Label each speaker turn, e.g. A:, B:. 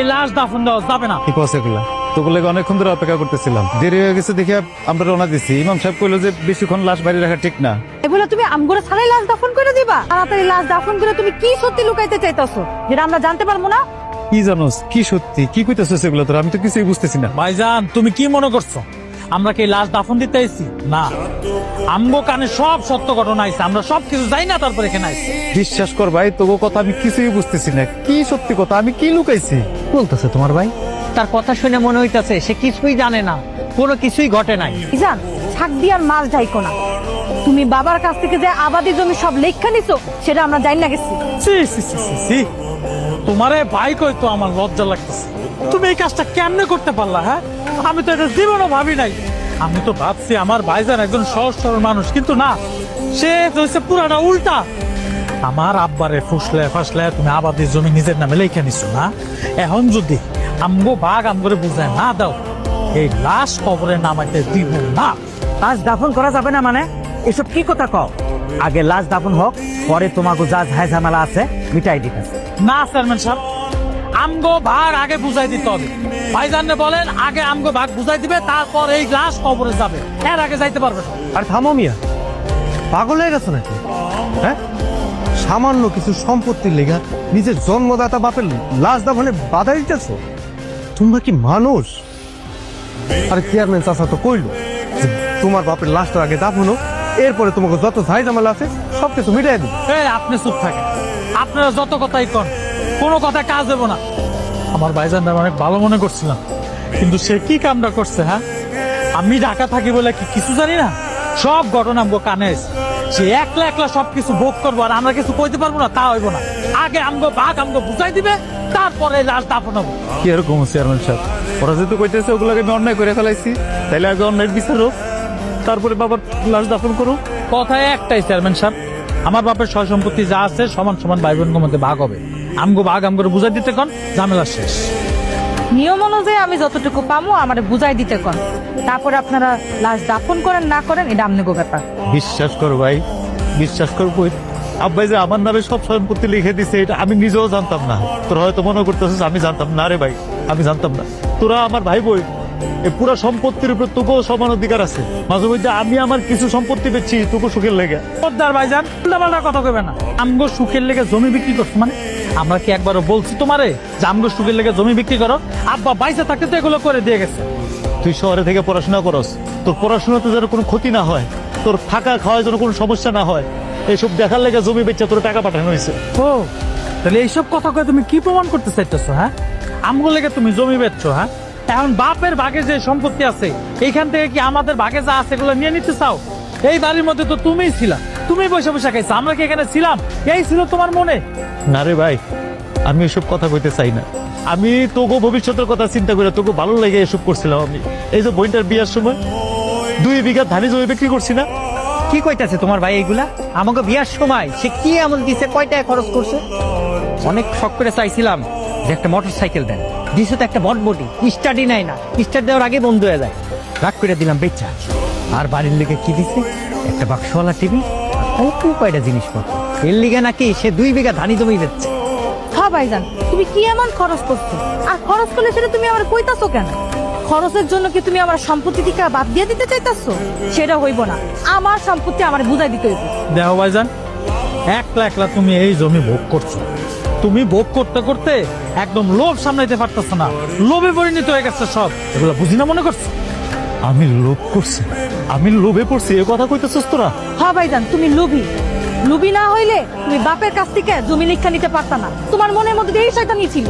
A: এই লাশ দাফন দেওয়া যাবে না।
B: কি কস এগুলা। তোগুলো অনেকক্ষণ ধরে অপেক্ষা করতেছিলাম। দেরি হয়ে গেছে দেখে আমরা রওনা দিছি। ইমাম সাহেব কইলো যে বেশিক্ষণ লাশ বাড়ি রাখা ঠিক না।
C: এগুলো তুমি আমগুলো ছাড়াই লাশ দাফন করে দিবা? তাড়াতাড়ি লাশ দাফন করে তুমি কি সত্যি লুকাইতে চাইতাছো? যেটা আমরা জানতে পারব না।
B: কি জানোস কি সত্যি কি কইতেছিস এগুলো তোর? আমি তো কিছুই বুঝতেছি না।
A: ভাইজান তুমি কি মনে করছ? আমরা কি লাশ দাফন দিতে আইছি? না। আমগো কানে সব সত্য ঘটনা আইছে। আমরা সব কিছু যাই না তারপর এখানে আইছি।
B: বিশ্বাস কর ভাই তোকে কথা আমি কিছুই বুঝতেছি না। কি সত্যি কথা? আমি কি লুকাইছি?
D: বলতেছে তোমার ভাই? তার কথা শুনে মনে হইতাছে সে কিছুই জানে না কোনো কিছুই ঘটে নাই।
C: ইজান ছাক দিয়ার মাল যাইকো না। তুমি বাবার কাছ থেকে যে আবাদি জমি সব লেখা নিছো সেটা আমরা জানি না গেছি।
A: সি, সি, সি, সি, সি। তোমারে ভাই কই তো আমার লজ্জা লাগতেছে। তুমি এই কাজটা কেমনে করতে পারলা হ্যাঁ? আমি তো এটা জীবনও ভাবি নাই। আমি তো ভাবছি আমার ভাইজান একজন সহজ সরল মানুষ কিন্তু না সে হচ্ছে পুরাটা উল্টা। আমার আব্বারে ফুসলে ফাসলে তুমি আবাদের জমি নিজের নামে লেখা নিছো না? এখন যদি আমগো বাঘ আমগরে বুঝায় না দাও এই লাশ কবরে নামাইতে দিব না।
D: লাশ দাফন করা যাবে না মানে? এসব কি কথা কও? আগে লাশ দাফন হোক পরে তোমাকে যা ঝাই ঝামেলা আছে মিটাই দিতেছে।
A: না চেয়ারম্যান সাহেব আমগো ভাগ আগে বুঝাই দিতে হবে। ভাইজানরে বলেন আগে আমগো ভাগ বুঝাই দিবে তারপর এই লাশ কবরে যাবে। এর আগে যাইতে পারবে
E: আর থামো মিয়া পাগল হয়ে গেছো নাকি? হ্যাঁ? সামান্য কিছু সম্পত্তির লেগা নিজের জন্মদাতা বাপের লাশ দাফনে বাধা দিতেছ? তোমরা কি মানুষ? আরে চেয়ারম্যান চাষা তো কইলো তোমার বাপের লাশটা আগে দাফনো এরপরে তোমাকে যত ঝাই ঝামেলা আছে সব কিছু মিটাই দিবে।
A: এই, আপনি চুপ থাকেন। আপনারা যত কথাই কন, কোনো কথা কাজ দেবো না। আমার ভাইজানরা অনেক ভালো মনে করছিলাম, কিন্তু সে কি কামটা করছে হ্যাঁ? আমি ঢাকা থাকি বলে কি কিছু জানি না? সব ঘটনা কানে এসে। সে একলা একলা সবকিছু ভোগ করব আর আমরা কিছু কইতে পারব না তা হইব না। আগে আমগো বাঘ আমগো বুঝাই দিবে তারপরে লাশ দাফন হব।
B: কি এরকম চেয়ারম্যান সাহেব? ওরা যেহেতু কইতেছে ওগুলোকে আমি অন্যায় করে ফেলাইছি। তাইলে আগে অন্যায়ের বিচার হোক তারপরে বাবার লাশ দাফন করো
A: কথা একটাই চেয়ারম্যান সাহেব। আমার বাপের সয় সম্পত্তি যা আছে সমান সমান ভাই বোনদের মধ্যে ভাগ হবে। আমগো ভাগ আমগো বুঝাই দিতে কন ঝামেলা শেষ।
C: নিয়ম অনুযায়ী আমি যতটুকু পামো আমার বুঝাই দিতে কন। তারপরে আপনারা লাশ দাফন করেন না করেন এটা আমনিগো ব্যাপার।
B: বিশ্বাস কর ভাই বিশ্বাস কর বই আব্বাই যে আমার নামে সব সম্পত্তি লিখে দিছে এটা আমি নিজেও জানতাম না। তোরা হয়তো মনে করতেছিস আমি জানতাম না রে ভাই আমি জানতাম না। তোরা আমার ভাই বই এই পুরো সম্পত্তির উপর তোকেও সমান অধিকার আছে। মাঝে মধ্যে আমি আমার কিছু সম্পত্তি পেয়েছি তোকে সুখের লেগে।
A: পদ্মার ভাইজান উল্টাপাল্টা কথা কইবে না। আমগো সুখের লেগে জমি বিক্রি করছ মানে? আমরা কি একবারও বলছি তোমারে যে আমগো সুখের লেগে জমি বিক্রি করো? আব্বা বাইসে থাকতে তো এগুলো করে দিয়ে গেছে।
B: তুই শহরে থেকে পড়াশোনা করস। তোর পড়াশোনাতে যেন কোনো ক্ষতি না হয় তোর থাকা খাওয়ার যেন কোনো সমস্যা না হয় এইসব দেখার লেগে জমি বেচে তোর টাকা পাঠানো হয়েছে।
A: ও তাহলে এইসব কথা কয়ে তুমি কি প্রমাণ করতে চাইতেছো হ্যাঁ? আমগো লেগে তুমি জমি বেচছো হ্যাঁ? এখন বাপের ভাগে যে সম্পত্তি আছে এইখান থেকে কি আমাদের ভাগে যা আছে এগুলো নিয়ে নিতে চাও? এই বাড়ির মধ্যে তো তুমিই ছিলা। তুমি বসে বসে খাইছো আমরা কি এখানে ছিলাম? এই ছিল তোমার মনে?
B: না রে ভাই আমি এসব কথা কইতে চাই না। আমি তোকে ভবিষ্যতের কথা চিন্তা করে তোকে ভালো লাগে এসব করছিলাম আমি। এই যে বইটার বিয়ার সময়, দুই বিঘা ধানি জমি বিক্রি করছি না।
D: কি কইতাছে তোমার ভাই এগুলা আমাকে বিয়ার সময় সে কি এমন দিছে কয়টায় খরচ করছে? অনেক শখ করে চাইছিলাম যে একটা মোটর সাইকেল দেন। দিছে তো একটা বটবটি স্টার্টই নাই না। স্টার্ট দেওয়ার আগে বন্ধ হয়ে যায়। রাগ করে দিলাম, বেচা, আর বাড়ির লিগে কি দিছে? একটা বাক্সওয়ালা টিভি কয়টা জিনিসপত্র। এর লিগে নাকি সে দুই বিঘা ধানি জমি বেচছে।
C: ভাইজান তুমি কি এমন খরচ করছ? আর খরচ করলে সেটা তুমি আমার কইতাছো কেন? খরচের জন্য কি তুমি আমার সম্পত্তি থেকে বাদ দিয়ে দিতে চাইতাছো? সেটা হইব না। আমার সম্পত্তি আমার বুঝাই দিতে হইব।
A: দেখো ভাইজান একলা একলা তুমি এই জমি ভোগ করছ। তুমি ভোগ করতে করতে একদম লোভ সামলাইতে পারতেছো না। লোভে পরিণত হয়ে গেছে সব। এগুলো বুঝি না মনে করছ?
B: আমি লোভ করছি আমি লোভে পড়ছি এ কথা কইতেছিস তোরা?
C: হ্যাঁ ভাইজান তুমি লুভি। লুবি না হইলে তুমি বাপের কাছ থেকে জমি লিখা নিতে পারতা না। তোমার মনের মধ্যে এই শয়তানি ছিল।